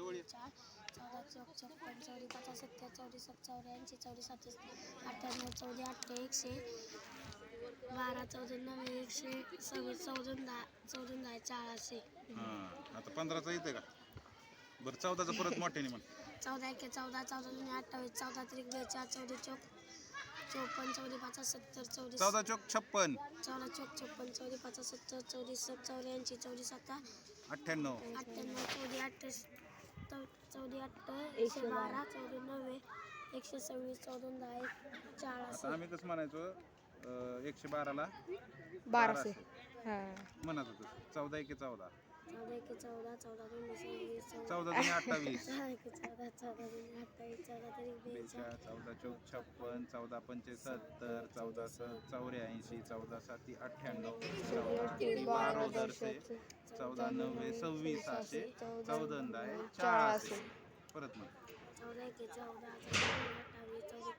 चार चौदा चौक छप्पन चौदी पचास सत्तर चौदी सात चौऱ्याऐंशी चौदी सातशे अठ्ठ्याण्णव चौदा अठरा एकशे बारा चौदा नव्वे एकशे सव्वीस चौदा दहा चौदा दहा चारशे हां आता पंधराचा येते का बरं चौदाचा परत मोठ्याने म्हण चौदा एके चौदा चौदा दोन अठ्ठावीस चौदा त्रिक बेचाळ चौदा चौक चौपन्न चौदा पचास सत्तर चौदा चौदा चौक छप्पन चौदा चौक छप्पन चौदा पचास सत्तर चौदा सात चौऱ्याऐंशी चौदा सत्ता अठ्ठ्याण्णव अठ्ठ्याण्णव चौदा अठ्ठावीस चौदा अठ्ठ एकशे बारा चौदा नव्वे एकशे सव्वीस चौदा दहा एक चार आता आम्ही कसं म्हणायचो एकशे बाराला बाराशे. हां. म्हणत होतो चौदा एके चौदा. चौदा एके चौदा चौदा दोन्ही सव्वीस चौदा चौदा दोन्ही अठ्ठावीस. चौदा एके चौदा चौदा दोन्ही अठ्ठावीस चौदा तरी बेचाळ बेचाळ चौदा चौक छप्पन चौदा पंचे सत्तर चौदा स चौऱ्याऐंशी चौदा साती अठ्ठ्याण्णव चौदा आठे बारा दरशे चौदा नव्वे सव्वीस सहाशे चौदा दहा चारशे. परत मग. चौदा एके अठ्ठावीस चौदा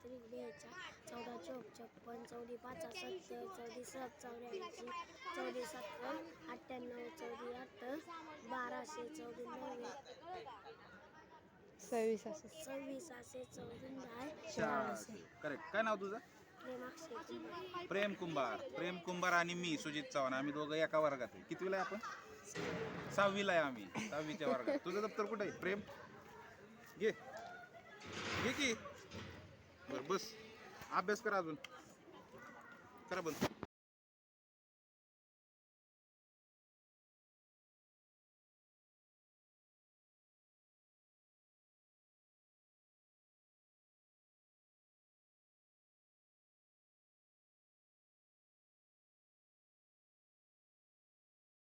चौदा चौक छप्पन चौदी पाच सत्तर चौदी सात चौऱ्याऐंशी चौदी अठ्ठ्याण्णव चौदी बाराशे चौदी नव्वे. सव्वीस असं. सव्वीस चौदा करेक्ट काय नाव तुझं? प्रेम कुंभार. प्रेम कुंभार आणि मी सुजित चव्हाण. आम्ही दोघं एका वर्गात आहे. कितवीला आहे आपण? सहावीला आहे आम्ही. सहावीच्या वर्गात. तुझं दप्तर कुठे आहे? प्रेम? घे. घे की. बरं बस. अभ्यास करा अजून. करा बंद.